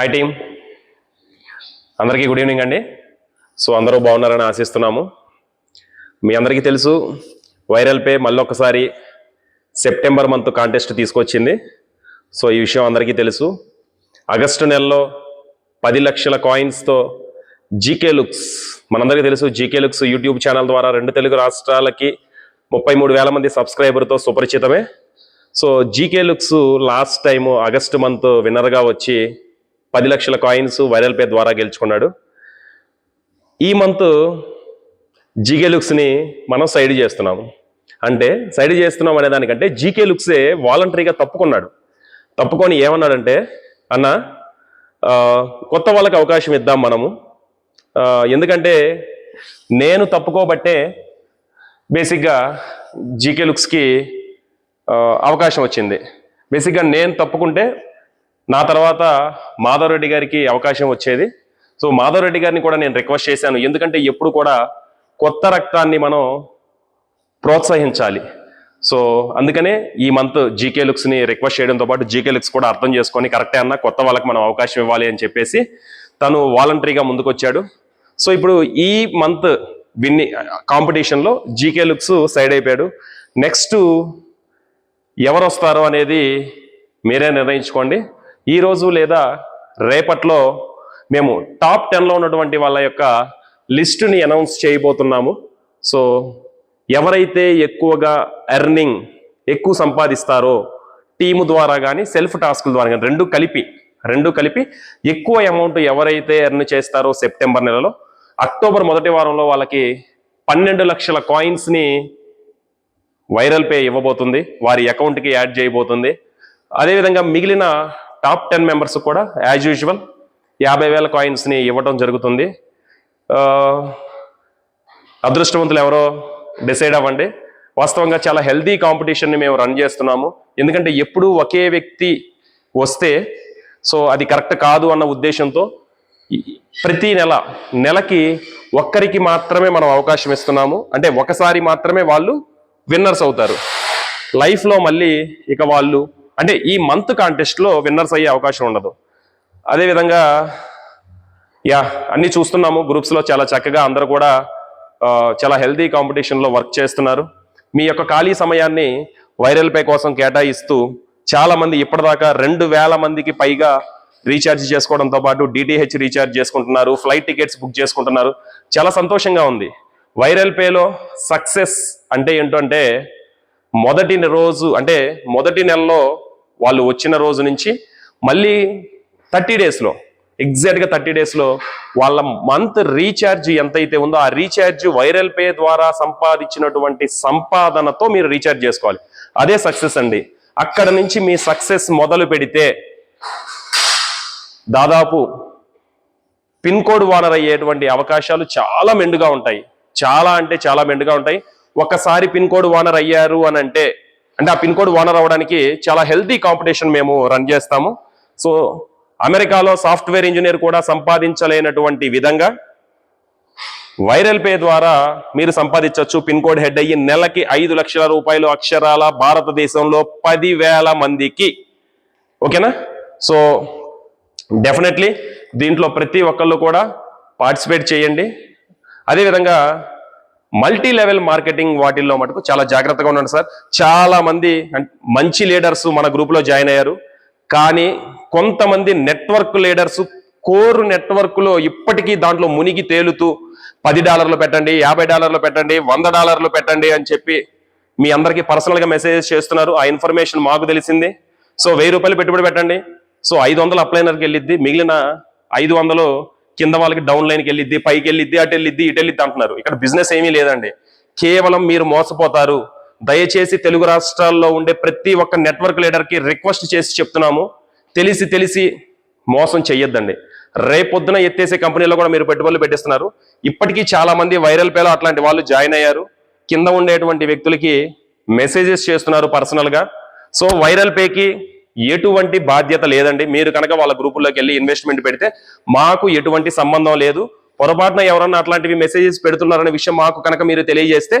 Hi team అందరికీ good evening అండి. So అందరూ బాగున్నారని ఆశిస్తున్నాము. మీ అందరికీ తెలుసు వైరల్ పే మళ్ళీ ఒకసారి సెప్టెంబర్ మంత్ కాంటెస్ట్ తీసుకొచ్చింది. సో ఈ విషయం అందరికీ తెలుసు. ఆగస్టు నెలలో పది లక్షల కాయిన్స్తో జీకే లుక్స్ మనందరికీ తెలుసు జీకే లుక్స్ యూట్యూబ్ ఛానల్ ద్వారా రెండు తెలుగు రాష్ట్రాలకి ముప్పై మూడు వేల మంది సబ్స్క్రైబర్తో సుపరిచితమే. So GK looks last time August month విన్నర్గా వచ్చి పది లక్షల కాయిన్స్ వైరల్ పే ద్వారా గెలుచుకున్నాడు. ఈ మంత్ జీకే లుక్స్ని మనం సైడ్ చేస్తున్నాము అంటే సైడ్ చేస్తున్నాం అనే దానికంటే జీకే లుక్సే వాలంటరీగా తప్పుకున్నాడు. తప్పుకొని ఏమన్నాడంటే అన్న కొత్త వాళ్ళకి అవకాశం ఇద్దాం మనము. ఎందుకంటే నేను తప్పుకోబట్టే బేసిక్గా జీకే లుక్స్కి అవకాశం వచ్చింది. బేసిక్గా నేను తప్పుకుంటే నా తర్వాత మాధవరెడ్డి గారికి అవకాశం వచ్చేది. సో మాధవరెడ్డి గారిని కూడా నేను రిక్వెస్ట్ చేశాను. ఎందుకంటే ఎప్పుడు కూడా కొత్త రక్తాన్ని మనం ప్రోత్సహించాలి. సో అందుకనే ఈ మంత్ జీకే లుక్స్ని రిక్వెస్ట్ చేయడంతో పాటు జీకే లుక్స్ కూడా అర్థం చేసుకొని కరెక్టే అన్న కొత్త వాళ్ళకి మనం అవకాశం ఇవ్వాలి అని చెప్పేసి తను వాలంటరీగా ముందుకొచ్చాడు. సో ఇప్పుడు ఈ మంత్ విన్ని కాంపిటీషన్లో జీకే లుక్స్ సైడ్ అయిపోయాడు. నెక్స్ట్ ఎవరు వస్తారో అనేది మీరే నిర్ణయించుకోండి. ఈరోజు లేదా రేపట్లో మేము టాప్ టెన్లో ఉన్నటువంటి వాళ్ళ యొక్క లిస్టుని అనౌన్స్ చేయబోతున్నాము. సో ఎవరైతే ఎక్కువగా ఎర్నింగ్ ఎక్కువ సంపాదిస్తారో టీము ద్వారా కానీ సెల్ఫ్ టాస్కుల ద్వారా కానీ రెండు కలిపి రెండు కలిపి ఎక్కువ అమౌంట్ ఎవరైతే ఎర్న్ చేస్తారో సెప్టెంబర్ నెలలో అక్టోబర్ మొదటి వారంలో వాళ్ళకి పన్నెండు లక్షల కాయిన్స్ని వైరల్ పే ఇవ్వబోతుంది. వారి అకౌంట్కి యాడ్ చేయబోతుంది. అదేవిధంగా మిగిలిన టాప్ టెన్ మెంబర్స్ కూడా యాజ్ యూజువల్ యాభై వేల కాయిన్స్ని ఇవ్వడం జరుగుతుంది. అదృష్టవంతులు ఎవరో డిసైడ్ అవ్వండి. వాస్తవంగా చాలా హెల్దీ కాంపిటీషన్ని మేము రన్ చేస్తున్నాము. ఎందుకంటే ఎప్పుడూ ఒకే వ్యక్తి వస్తే సో అది కరెక్ట్ కాదు అన్న ఉద్దేశంతో ప్రతి నెల నెలకి ఒక్కరికి మాత్రమే మనం అవకాశం ఇస్తున్నాము. అంటే ఒకసారి మాత్రమే వాళ్ళు విన్నర్స్ అవుతారు. లైఫ్లో మళ్ళీ ఇక వాళ్ళు అంటే ఈ మంత్ కాంటెస్ట్లో విన్నర్స్ అయ్యే అవకాశం ఉండదు. అదేవిధంగా యా అన్ని చూస్తున్నాము. గ్రూప్స్లో చాలా చక్కగా అందరూ కూడా చాలా హెల్తీ కాంపిటీషన్లో వర్క్ చేస్తున్నారు. మీ యొక్క ఖాళీ సమయాన్ని వైరల్ పే కోసం కేటాయిస్తూ చాలామంది ఇప్పటిదాకా రెండు వేల మందికి పైగా రీఛార్జ్ చేసుకోవడంతో పాటు డిటిహెచ్ రీఛార్జ్ చేసుకుంటున్నారు ఫ్లైట్ టికెట్స్ బుక్ చేసుకుంటున్నారు. చాలా సంతోషంగా ఉంది. వైరల్ పేలో సక్సెస్ అంటే ఏంటంటే మొదటి రోజు అంటే మొదటి నెలలో వాళ్ళు వచ్చిన రోజు నుంచి మళ్ళీ థర్టీ డేస్లో ఎగ్జాక్ట్గా థర్టీ డేస్లో వాళ్ళ మంత్ రీఛార్జ్ ఎంతైతే ఉందో ఆ రీఛార్జ్ వైరల్ పే ద్వారా సంపాదించినటువంటి సంపాదనతో మీరు రీఛార్జ్ చేసుకోవాలి. అదే సక్సెస్ అండి. అక్కడ నుంచి మీ సక్సెస్ మొదలు పెడితే దాదాపు పిన్ కోడ్ వానర్ అయ్యేటువంటి అవకాశాలు చాలా మెండుగా ఉంటాయి. చాలా అంటే చాలా మెండుగా ఉంటాయి. ఒకసారి పిన్ కోడ్ వానర్ అయ్యారు అని అంటే అంటే ఆ పిన్ కోడ్ ఓనర్ అవ్వడానికి చాలా హెల్తీ కాంపిటీషన్ మేము రన్ చేస్తాము. సో అమెరికాలో సాఫ్ట్వేర్ ఇంజనీర్ కూడా సంపాదించలేనటువంటి విధంగా వైరల్ పే ద్వారా మీరు సంపాదించవచ్చు. పిన్ కోడ్ హెడ్ అయ్యి నెలకి ఐదు లక్షల రూపాయలు అక్షరాల భారతదేశంలో పదివేల మందికి. ఓకేనా? సో డెఫినెట్లీ దీంట్లో ప్రతి ఒక్కళ్ళు కూడా పార్టిసిపేట్ చేయండి. అదేవిధంగా మల్టీ లెవెల్ మార్కెటింగ్ వాటిల్లో మటుకు చాలా జాగ్రత్తగా ఉండండి సార్. చాలా మంది మంచి లీడర్స్ మన గ్రూప్లో జాయిన్ అయ్యారు. కానీ కొంతమంది నెట్వర్క్ లీడర్స్ కోర్ నెట్వర్క్లో ఇప్పటికీ దాంట్లో మునిగి తేలుతూ పది డాలర్లు పెట్టండి యాభై డాలర్లు పెట్టండి వంద డాలర్లు పెట్టండి అని చెప్పి మీ అందరికీ పర్సనల్గా మెసేజెస్ చేస్తున్నారు. ఆ ఇన్ఫర్మేషన్ మాకు తెలిసింది. సో వెయ్యి రూపాయలు పెట్టుబడి పెట్టండి. సో ఐదు వందలు అప్లైనర్కి వెళ్ళిద్ది. మిగిలిన ఐదు వందలు కింద వాళ్ళకి డౌన్ లైన్కి వెళ్ళిద్ది పైకి వెళ్ళిద్ది అటు వెళ్ళిద్ది ఇటు వెళ్ళిద్ది అంటున్నారు. ఇక్కడ బిజినెస్ ఏమీ లేదండి. కేవలం మీరు మోసపోతారు. దయచేసి తెలుగు రాష్ట్రాల్లో ఉండే ప్రతి ఒక్క నెట్వర్క్ లీడర్కి రిక్వెస్ట్ చేసి చెప్తున్నాము. తెలిసి తెలిసి మోసం చెయ్యొద్దండి. రేపొద్దున ఎత్తేసే కంపెనీలో కూడా మీరు పెట్టుబడులు పెట్టిస్తున్నారు. ఇప్పటికీ చాలా మంది వైరల్ పేలో అట్లాంటి వాళ్ళు జాయిన్ అయ్యారు. కింద ఉండేటువంటి వ్యక్తులకి మెసేజెస్ చేస్తున్నారు పర్సనల్గా సో వైరల్ పేకి ఎటువంటి బాధ్యత లేదండి. మీరు కనుక వాళ్ళ గ్రూపుల్లోకి వెళ్ళి ఇన్వెస్ట్మెంట్ పెడితే మాకు ఎటువంటి సంబంధం లేదు. పొరపాటున ఎవరన్నా అట్లాంటివి మెసేజెస్ పెడుతున్నారనే విషయం మాకు కనుక మీరు తెలియజేస్తే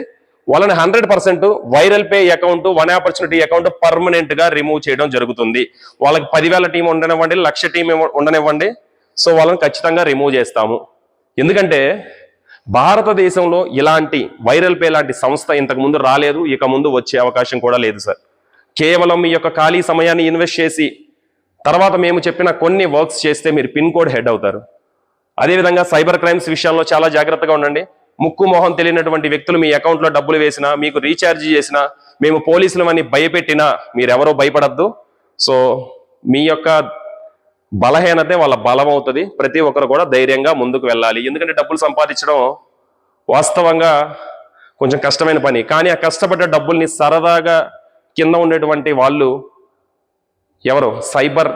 వాళ్ళని hundred percent viral pay account one opportunity account పర్మనెంట్గా రిమూవ్ చేయడం జరుగుతుంది. వాళ్ళకి పదివేల టీం ఉండనివ్వండి లక్ష టీం ఉండనివ్వండి. సో వాళ్ళని ఖచ్చితంగా రిమూవ్ చేస్తాము. ఎందుకంటే భారతదేశంలో ఇలాంటి వైరల్ పే లాంటి సంస్థ ఇంతకు ముందు రాలేదు. ఇక ముందు వచ్చే అవకాశం కూడా లేదు సార్. కేవలం మీ యొక్క ఖాళీ సమయాన్ని ఇన్వెస్ట్ చేసి తర్వాత మేము చెప్పిన కొన్ని వర్క్స్ చేస్తే మీరు పిన్ కోడ్ హెడ్ అవుతారు. అదేవిధంగా సైబర్ క్రైమ్స్ విషయంలో చాలా జాగ్రత్తగా ఉండండి. ముక్కు మొహం తెలియనటువంటి వ్యక్తులు మీ అకౌంట్లో డబ్బులు వేసినా మీకు రీఛార్జ్ చేసినా మేము పోలీసులమని భయపెట్టినా మీరెవరో భయపడద్దు. సో మీ యొక్క బలహీనతే వాళ్ళ బలం అవుతుంది. ప్రతి ఒక్కరు కూడా ధైర్యంగా ముందుకు వెళ్ళాలి. ఎందుకంటే డబ్బులు సంపాదించడం వాస్తవంగా కొంచెం కష్టమైన పని. కానీ ఆ కష్టపడ్డ డబ్బుల్ని సరదాగా కింద ఉండేటువంటి వాళ్ళు ఎవరు? సైబర్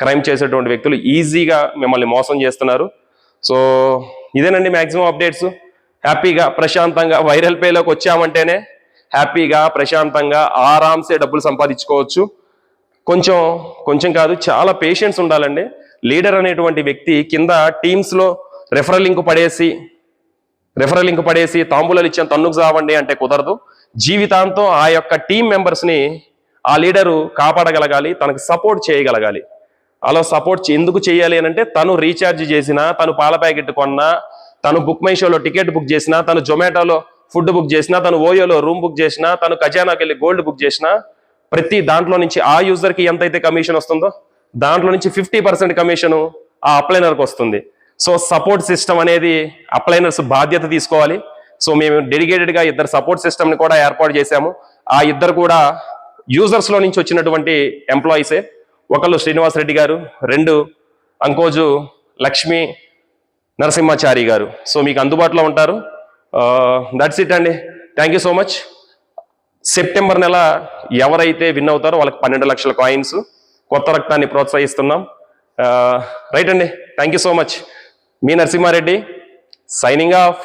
క్రైమ్ చేసేటువంటి వ్యక్తులు ఈజీగా మిమ్మల్ని మోసం చేస్తున్నారు. సో ఇదేనండి మ్యాక్సిమం అప్డేట్స్. హ్యాపీగా ప్రశాంతంగా వైరల్ పేలోకి వచ్చామంటేనే హ్యాపీగా ప్రశాంతంగా ఆరామ్సే డబ్బులు సంపాదించుకోవచ్చు. కొంచెం కొంచెం కాదు చాలా పేషెన్స్ ఉండాలండి. లీడర్ అనేటువంటి వ్యక్తి కింద టీమ్స్లో రెఫరల్ లింక్ పడేసి రెఫరల్ లింక్ పడేసి తాంబూలాలు ఇచ్చాను తన్నుకు సావండి అంటే కుదరదు. జీవితాంతం ఆ యొక్క టీం మెంబర్స్ని ఆ లీడరు కాపాడగలగాలి తనకు సపోర్ట్ చేయగలగాలి. అలా సపోర్ట్ ఎందుకు చేయాలి అని అంటే తను రీఛార్జ్ చేసినా తను పాల ప్యాకెట్ కొన్నా తను బుక్ మై షోలో టికెట్ బుక్ చేసినా తను జొమాటోలో ఫుడ్ బుక్ చేసినా తను ఓయోలో రూమ్ బుక్ చేసినా తను ఖజానాకి వెళ్ళి గోల్డ్ బుక్ చేసినా ప్రతి దాంట్లో నుంచి ఆ యూజర్కి ఎంతైతే కమిషన్ వస్తుందో దాంట్లో నుంచి ఫిఫ్టీ పర్సెంట్ కమిషన్ ఆ అప్లైనర్కి వస్తుంది. సో సపోర్ట్ సిస్టమ్ అనేది అప్లైనర్స్ బాధ్యత తీసుకోవాలి. సో మేము డెడికేటెడ్గా ఇద్దరు సపోర్ట్ సిస్టమ్ని కూడా ఏర్పాటు చేశాము. ఆ ఇద్దరు కూడా యూజర్స్లో నుంచి వచ్చినటువంటి ఎంప్లాయీసే ఒకళ్ళు శ్రీనివాస్ రెడ్డి గారు రెండు అంకోజు లక్ష్మి నరసింహాచారి గారు. సో మీకు అందుబాటులో ఉంటారు. దట్స్ ఇట్ అండి. Thank you so much September నెల ఎవరైతే విన్ అవుతారో వాళ్ళకి పన్నెండు లక్షల కాయిన్స్ కొత్త రక్తాన్ని ప్రోత్సహిస్తున్నాం. రైట్ అండి. థ్యాంక్ యూ సో మచ్ మీ నరసింహారెడ్డి సైనింగ్ ఆఫ్